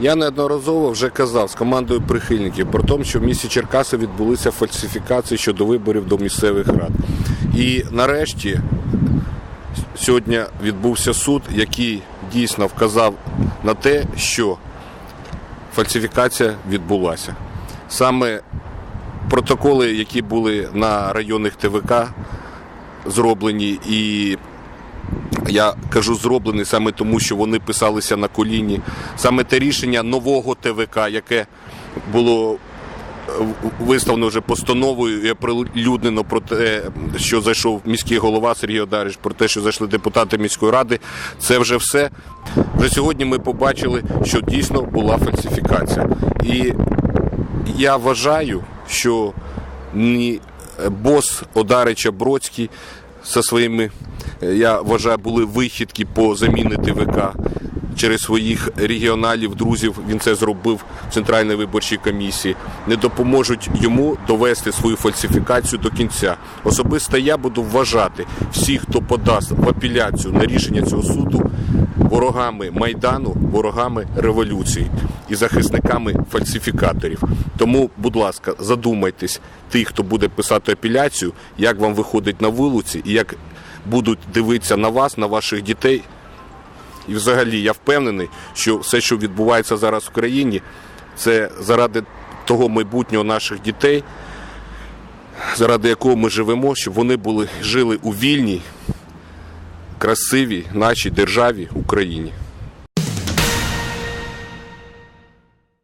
Я неодноразово вже казав з командою прихильників про те, що в місті Черкаси відбулися фальсифікації щодо виборів до місцевих рад. І нарешті сьогодні відбувся суд, який дійсно вказав на те, що фальсифікація відбулася. Саме протоколи, які були на районних ТВК зроблені, і я кажу зроблені саме тому, що вони писалися на коліні. Саме те рішення нового ТВК, яке було е, виставлено вже постановою і оприлюднено про те, що зайшов міський голова Сергій Одарич, про те, що зайшли депутати міської ради. Це вже все. Вже сьогодні ми побачили, що дійсно була фальсифікація. І я вважаю, що ні бос Одарича Бродський зі своїми, е, я вважаю, були вихідки по заміни ТВК через своїх регіоналів, друзів. Він це зробив в Центральній виборчій комісії. Не допоможуть йому довести свою фальсифікацію до кінця. Особисто я буду вважати всіх, хто подасть в апеляцію на рішення цього суду, ворогами майдану, ворогами революції і захисниками фальсифікаторів. Тому, будь ласка, задумайтесь, ті, хто буде писати апеляцію, як вам виходить на вулиці і як будуть дивитися на вас, на ваших дітей. І взагалі я впевнений, що все, що відбувається зараз в країні, це заради того майбутнього наших дітей, заради якого ми живемо, щоб вони були жили у вільній, красивій нашій державі Україні.